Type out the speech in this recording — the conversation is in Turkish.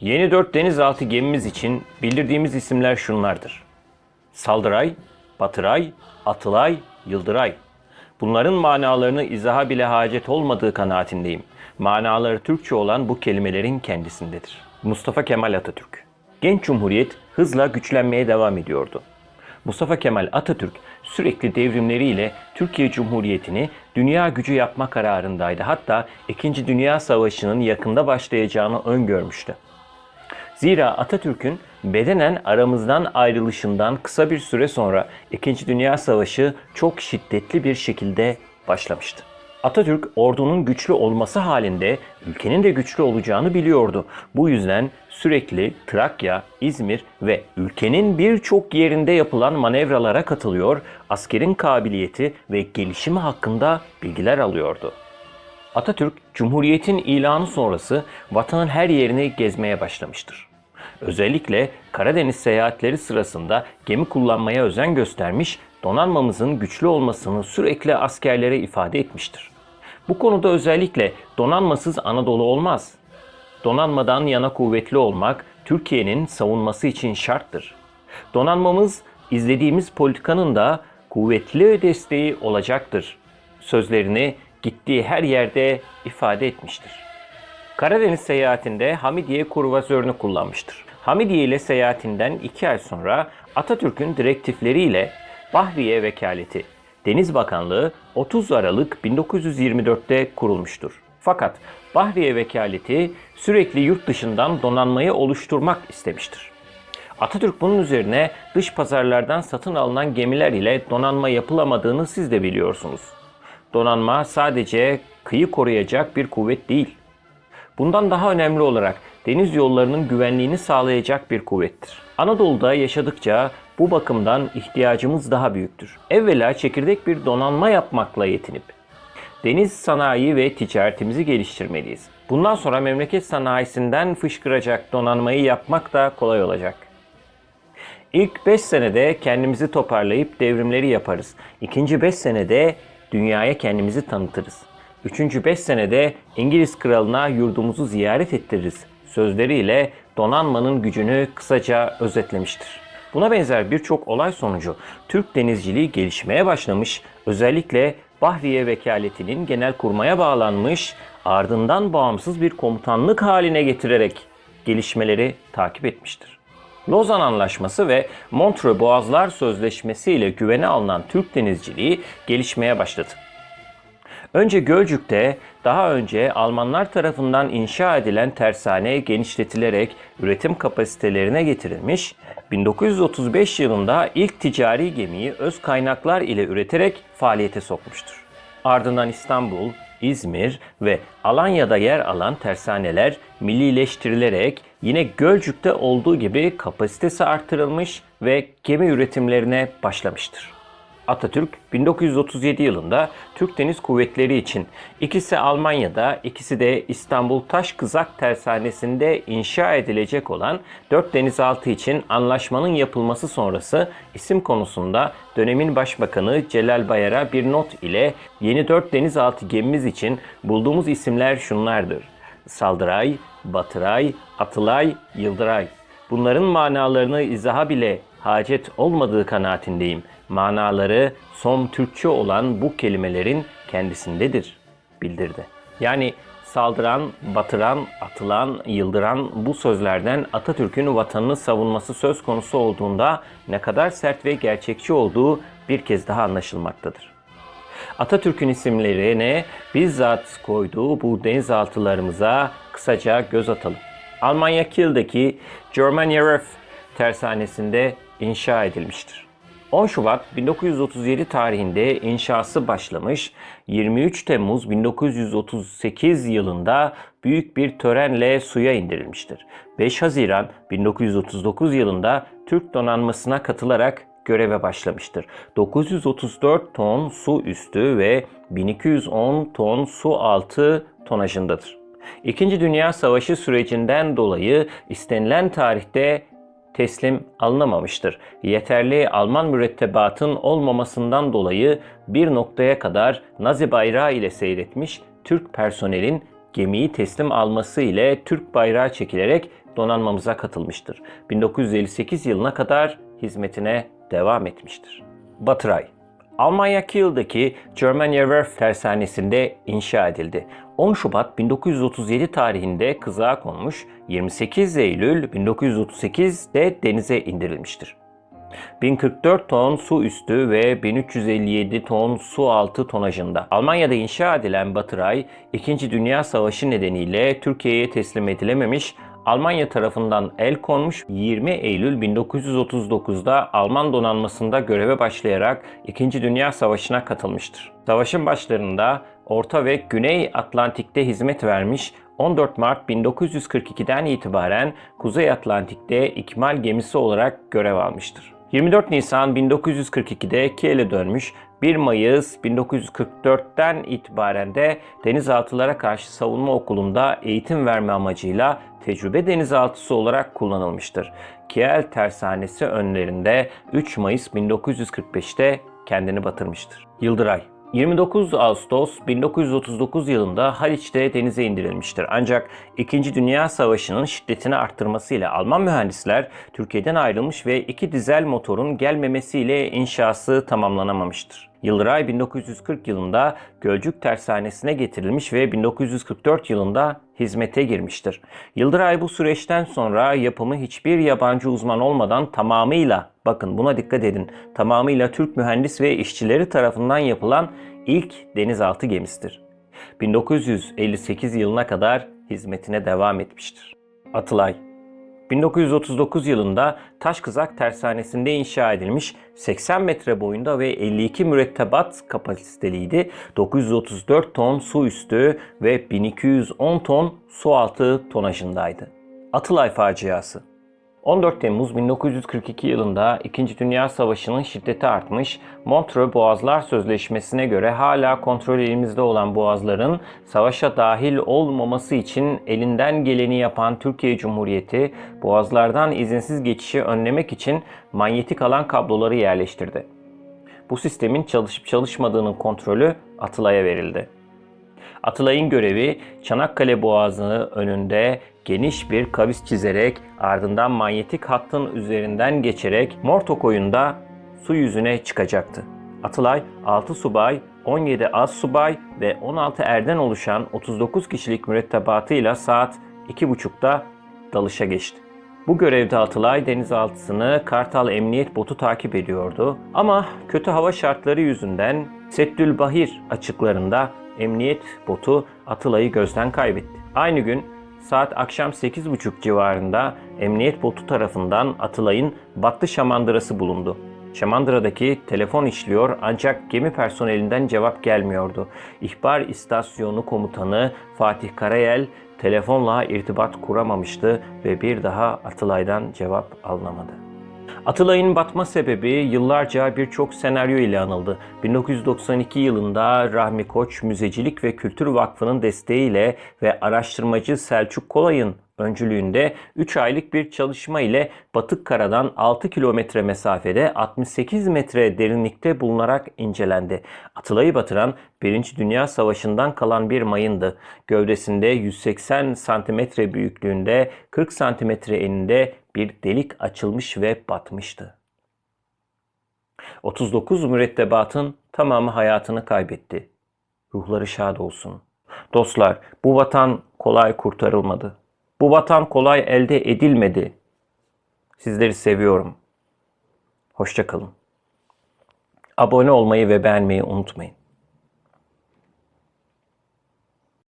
Yeni 4 denizaltı gemimiz için bildirdiğimiz isimler şunlardır. Saldıray, Batıray, Atılay, Yıldıray. Bunların manalarını izaha bile hacet olmadığı kanaatindeyim. Manaları Türkçe olan bu kelimelerin kendisindedir. Mustafa Kemal Atatürk Genç Cumhuriyet hızla güçlenmeye devam ediyordu. Mustafa Kemal Atatürk sürekli devrimleriyle Türkiye Cumhuriyeti'ni dünya gücü yapma kararındaydı. Hatta 2. Dünya Savaşı'nın yakında başlayacağını öngörmüştü. Zira Atatürk'ün bedenen aramızdan ayrılışından kısa bir süre sonra 2. Dünya Savaşı çok şiddetli bir şekilde başlamıştı. Atatürk ordunun güçlü olması halinde ülkenin de güçlü olacağını biliyordu. Bu yüzden sürekli Trakya, İzmir ve ülkenin birçok yerinde yapılan manevralara katılıyor, askerin kabiliyeti ve gelişimi hakkında bilgiler alıyordu. Atatürk, Cumhuriyet'in ilanı sonrası vatanın her yerini gezmeye başlamıştır. Özellikle Karadeniz seyahatleri sırasında gemi kullanmaya özen göstermiş, donanmamızın güçlü olmasını sürekli askerlere ifade etmiştir. Bu konuda özellikle donanmasız Anadolu olmaz. Donanmadan yana kuvvetli olmak Türkiye'nin savunması için şarttır. Donanmamız izlediğimiz politikanın da kuvvetli desteği olacaktır. Sözlerini gittiği her yerde ifade etmiştir. Karadeniz seyahatinde Hamidiye kurvazörünü kullanmıştır. Hamidiye ile seyahatinden iki ay sonra Atatürk'ün direktifleriyle Bahriye Vekaleti, Deniz Bakanlığı 30 Aralık 1924'te kurulmuştur. Fakat Bahriye Vekaleti sürekli yurt dışından donanmayı oluşturmak istemiştir. Atatürk bunun üzerine dış pazarlardan satın alınan gemiler ile donanma yapılamadığını siz de biliyorsunuz. Donanma sadece kıyı koruyacak bir kuvvet değil. Bundan daha önemli olarak deniz yollarının güvenliğini sağlayacak bir kuvvettir. Anadolu'da yaşadıkça bu bakımdan ihtiyacımız daha büyüktür. Evvela çekirdek bir donanma yapmakla yetinip deniz sanayi ve ticaretimizi geliştirmeliyiz. Bundan sonra memleket sanayisinden fışkıracak donanmayı yapmak da kolay olacak. İlk 5 senede kendimizi toparlayıp devrimleri yaparız. İkinci 5 senede dünyaya kendimizi tanıtırız. Üçüncü 5 senede İngiliz kralına yurdumuzu ziyaret ettiririz. Sözleriyle donanmanın gücünü kısaca özetlemiştir. Buna benzer birçok olay sonucu Türk denizciliği gelişmeye başlamış, özellikle Bahriye Vekaletinin genel kurmaya bağlanmış, ardından bağımsız bir komutanlık haline getirerek gelişmeleri takip etmiştir. Lozan Anlaşması ve Montreux Boğazlar Sözleşmesi ile güvene alınan Türk denizciliği gelişmeye başladı. Önce Gölcük'te, daha önce Almanlar tarafından inşa edilen tersane genişletilerek üretim kapasitelerine getirilmiş, 1935 yılında ilk ticari gemiyi öz kaynaklar ile üreterek faaliyete sokmuştur. Ardından İstanbul, İzmir ve Alanya'da yer alan tersaneler millileştirilerek yine Gölcük'te olduğu gibi kapasitesi artırılmış ve gemi üretimlerine başlamıştır. Atatürk 1937 yılında Türk Deniz Kuvvetleri için ikisi Almanya'da, ikisi de İstanbul Taşkızak Tersanesi'nde inşa edilecek olan 4 denizaltı için anlaşmanın yapılması sonrası isim konusunda dönemin Başbakanı Celal Bayar'a bir not ile yeni 4 denizaltı gemimiz için bulduğumuz isimler şunlardır. Saldıray, Batıray, Atılay, Yıldıray. Bunların manalarını izaha bile hacet olmadığı kanaatindeyim. Manaları son Türkçe olan bu kelimelerin kendisindedir, bildirdi. Yani saldıran, batıran, atılan, yıldıran bu sözlerden Atatürk'ün vatanını savunması söz konusu olduğunda ne kadar sert ve gerçekçi olduğu bir kez daha anlaşılmaktadır. Atatürk'ün isimlerine bizzat koyduğu bu denizaltılarımıza kısaca göz atalım. Almanya Kiel'deki Germania Ref tersanesinde inşa edilmiştir. 10 Şubat 1937 tarihinde inşası başlamış, 23 Temmuz 1938 yılında büyük bir törenle suya indirilmiştir. 5 Haziran 1939 yılında Türk donanmasına katılarak göreve başlamıştır. 934 ton su üstü ve 1210 ton su altı tonajındadır. İkinci Dünya Savaşı sürecinden dolayı istenilen tarihte teslim alınamamıştır. Yeterli Alman mürettebatın olmamasından dolayı bir noktaya kadar Nazi bayrağı ile seyretmiş Türk personelin gemiyi teslim alması ile Türk bayrağı çekilerek donanmamıza katılmıştır. 1958 yılına kadar hizmetine devam etmiştir. Batıray Almanya Kiel'deki Germania Werft tersanesinde inşa edildi. 10 Şubat 1937 tarihinde kızağa konmuş, 28 Eylül 1938'de denize indirilmiştir. 1044 ton su üstü ve 1357 ton su altı tonajında. Almanya'da inşa edilen Batıray, 2. Dünya Savaşı nedeniyle Türkiye'ye teslim edilememiş, Almanya tarafından el konmuş 20 Eylül 1939'da Alman donanmasında göreve başlayarak 2. Dünya Savaşı'na katılmıştır. Savaşın başlarında Orta ve Güney Atlantik'te hizmet vermiş 14 Mart 1942'den itibaren Kuzey Atlantik'te ikmal gemisi olarak görev almıştır. 24 Nisan 1942'de Kiel'e dönmüş, 1 Mayıs 1944'ten itibaren de denizaltılara karşı savunma okulunda eğitim verme amacıyla tecrübe denizaltısı olarak kullanılmıştır. Kiel tersanesi önlerinde 3 Mayıs 1945'te kendini batırmıştır. Yıldıray 29 Ağustos 1939 yılında Haliç'te denize indirilmiştir. Ancak 2. Dünya Savaşı'nın şiddetini arttırmasıyla Alman mühendisler Türkiye'den ayrılmış ve iki dizel motorun gelmemesiyle inşası tamamlanamamıştır. Yıldıray 1940 yılında Gölcük Tersanesi'ne getirilmiş ve 1944 yılında hizmete girmiştir. Yıldıray bu süreçten sonra yapımı hiçbir yabancı uzman olmadan tamamıyla, bakın buna dikkat edin, tamamıyla Türk mühendis ve işçileri tarafından yapılan ilk denizaltı gemisidir. 1958 yılına kadar hizmetine devam etmiştir. Atılay 1939 yılında Taşkızak Tersanesi'nde inşa edilmiş 80 metre boyunda ve 52 mürettebat kapasiteliydi. 934 ton su üstü ve 1210 ton su altı tonajındaydı. Atılay faciası 14 Temmuz 1942 yılında 2. Dünya Savaşı'nın şiddeti artmış, Montreux Boğazlar Sözleşmesi'ne göre hala kontrol elimizde olan boğazların savaşa dahil olmaması için elinden geleni yapan Türkiye Cumhuriyeti, boğazlardan izinsiz geçişi önlemek için manyetik alan kabloları yerleştirdi. Bu sistemin çalışıp çalışmadığının kontrolü Atılay'a verildi. Atılay'ın görevi Çanakkale Boğazı'nı önünde geniş bir kavis çizerek ardından manyetik hattın üzerinden geçerek Mortokoy'unda su yüzüne çıkacaktı. Atılay 6 subay, 17 az subay ve 16 erden oluşan 39 kişilik mürettebatıyla saat 2.30'da dalışa geçti. Bu görevde Atılay denizaltısını Kartal Emniyet Botu takip ediyordu. Ama kötü hava şartları yüzünden Settül Bahir açıklarında Emniyet Botu Atılay'ı gözden kaybetti. Aynı gün saat akşam 8.30 civarında Emniyet Botu tarafından Atılay'ın battı şamandırası bulundu. Şamandıra'daki telefon işliyor ancak gemi personelinden cevap gelmiyordu. İhbar istasyonu komutanı Fatih Karayel telefonla irtibat kuramamıştı ve bir daha Atılay'dan cevap alınamadı. Atılay'ın batma sebebi yıllarca birçok senaryo ile anıldı. 1992 yılında Rahmi Koç Müzecilik ve Kültür Vakfı'nın desteğiyle ve araştırmacı Selçuk Kolay'ın öncülüğünde 3 aylık bir çalışma ile Batık Kara'dan 6 kilometre mesafede 68 metre derinlikte bulunarak incelendi. Atılay'ı batıran 1. Dünya Savaşı'ndan kalan bir mayındı. Gövdesinde 180 santimetre büyüklüğünde 40 santimetre eninde bir delik açılmış ve batmıştı. 39 mürettebatın tamamı hayatını kaybetti. Ruhları şad olsun. Dostlar, bu vatan kolay kurtarılmadı. Bu vatan kolay elde edilmedi. Sizleri seviyorum. Hoşça kalın. Abone olmayı ve beğenmeyi unutmayın.